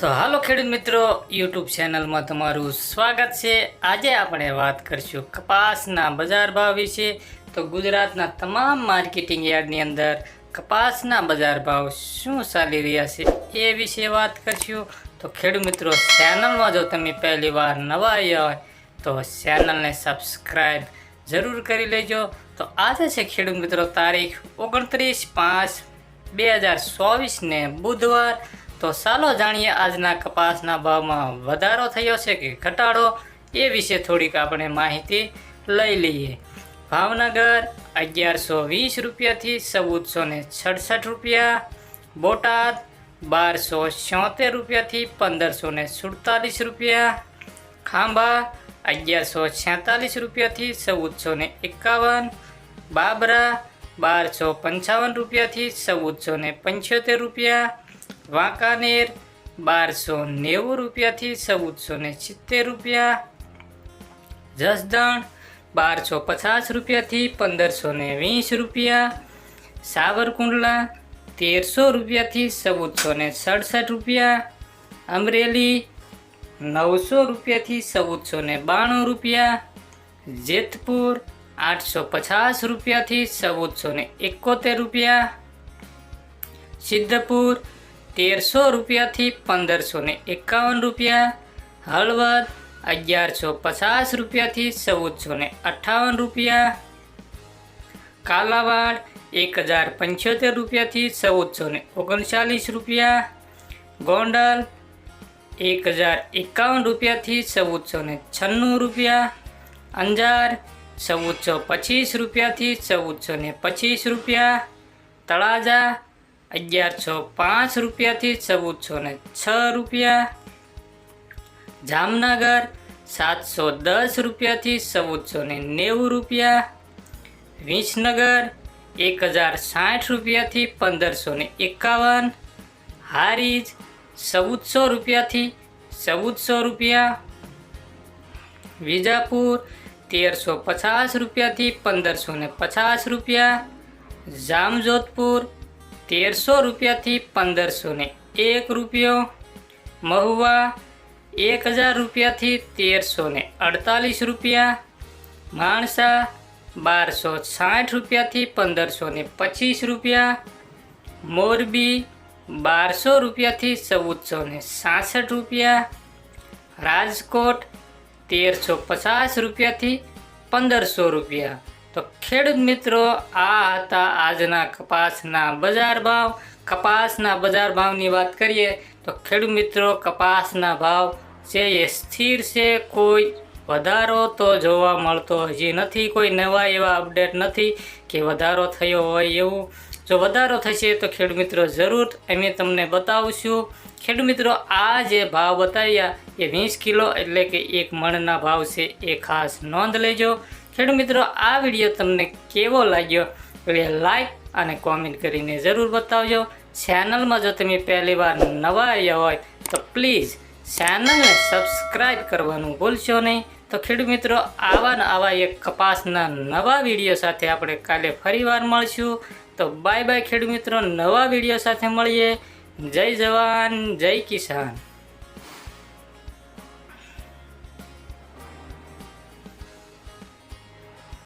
તો હાલો ખેડૂત મિત્રો યુટ્યુબ ચેનલમાં તમારું સ્વાગત છે. આજે આપણે વાત કરીશું કપાસના બજાર ભાવ વિશે. તો ગુજરાતના તમામ માર્કેટિંગ યાર્ડની અંદર કપાસના બજાર ભાવ શું ચાલી રહ્યા છે એ વિશે વાત કરીશું. તો ખેડૂત મિત્રો ચેનલમાં જો તમે પહેલી વાર નવા હોય, તો ચેનલને સબસ્ક્રાઈબ જરૂર કરી લેજો. તો આજે છે ખેડૂત મિત્રો તારીખ ઓગણત્રીસ પાંચ બે હજાર ચોવીસને બુધવાર. તો ચાલો જાણીએ આજના કપાસના ભાવમાં વધારો થયો છે કે ઘટાડો એ વિશે થોડીક આપણે માહિતી લઈ લઈએ. ભાવનગર અગિયારસો વીસ રૂપિયાથી ચૌદસો ને સડસઠ રૂપિયા, બોટાદ બારસો છોતેર રૂપિયાથી પંદરસો ને સુડતાલીસ રૂપિયા, ખાંભા અગિયારસો છેતાલીસ રૂપિયાથી ચૌદસો ને એકાવન, બાબરા બારસો પંચાવન રૂપિયાથી ચૌદસો ને પંચોતેર રૂપિયા વાંકાનેર, બારસો નેવું રૂપિયાથી ચૌદસો ને સિત્તેર રૂપિયા. જસદણ, બારસો પચાસ રૂપિયાથી પંદરસો ને વીસ રૂપિયા. સાવરકુંડલા, તેરસો રૂપિયાથી ચૌદસો ને સડસઠ રૂપિયા. અમરેલી, નવસો રૂપિયાથી ચૌદસો ને બાણું રૂપિયા. જેતપુર, આઠસો પચાસ રૂપિયાથી ચૌદસો ને એકોતેર રૂપિયા. સિદ્ધપુર તેરસો રૂપિયાથી પંદરસો ને એકાવન રૂપિયા, હળવદ અગિયારસો પચાસ રૂપિયાથી ચૌદસો ને અઠ્ઠાવન રૂપિયા, કાલાવાડ એક હજાર પંચોતેર રૂપિયાથી ચૌદસો ને ઓગણચાલીસ રૂપિયા, ગોંડલ એક હજાર એકાવન રૂપિયાથી ચૌદસો ને છન્નું રૂપિયા, અંજાર ચૌદસો પચીસ રૂપિયાથી ચૌદસો ને પચીસ રૂપિયા, તળાજા અગિયારસો પાંચ રૂપિયાથી ચૌદસો ને છ રૂપિયા. જામનગર સાતસો દસ રૂપિયાથી ચૌદસો ને નેવું રૂપિયા. વિસનગર એક હજાર સાઠ રૂપિયાથી પંદરસો ને એકાવન. હારીજ ચૌદસો રૂપિયાથી ચૌદસો રૂપિયા. વિજાપુર તેરસો પચાસ રૂપિયાથી પંદરસો ને પચાસ રૂપિયા. જામજોધપુર તેરસો રૂપિયાથી પંદરસો ને એક રૂપિયો મહુવા, એક હજાર રૂપિયાથી તેરસો ને અડતાલીસ રૂપિયા માણસા, બારસો. સાઠ રૂપિયાથી પંદરસો ને પચીસ રૂપિયા મોરબી, બારસો રૂપિયાથી ચૌદસો ને સાસઠ રૂપિયા રાજકોટ, તેરસો પચાસ રૂપિયાથી પંદરસો રૂપિયા. તો ખેડૂત મિત્રો, આ હતા આજના કપાસના બજાર ભાવ. કપાસના બજાર ભાવની વાત કરીએ તો ખેડૂત મિત્રો, કપાસના ભાવ છે એ સ્થિર છે. કોઈ વધારો તો જોવા મળતો હજી નથી. કોઈ નવા એવા અપડેટ નથી કે વધારો થયો હોય એવું. જો વધારો થશે તો ખેડૂત મિત્રો જરૂર અમે તમને બતાવશું. ખેડૂત મિત્રો, આ જે ભાવ બતાવ્યા એ વીસ કિલો એટલે કે એક મણના ભાવ છે. એ ખાસ નોંધ લેજો. ખેડૂત મિત્રો, આ વીડિયો તમને કેવો લાગ્યો? એ લાઈક અને કોમેન્ટ કરીને જરૂર બતાવજો. ચેનલમાં જો તમે પહેલીવાર નવા આવ્યા હોય, તો પ્લીઝ ચેનલને સબસ્ક્રાઈબ કરવાનું ભૂલશો નહીં. તો ખેડૂત મિત્રો, આવા ને આવા એક કપાસના નવા વીડિયો સાથે આપણે કાલે ફરીવાર મળશું. તો બાય બાય ખેડૂત મિત્રો, નવા વીડિયો સાથે મળીએ. જય જવાન, જય કિસાન.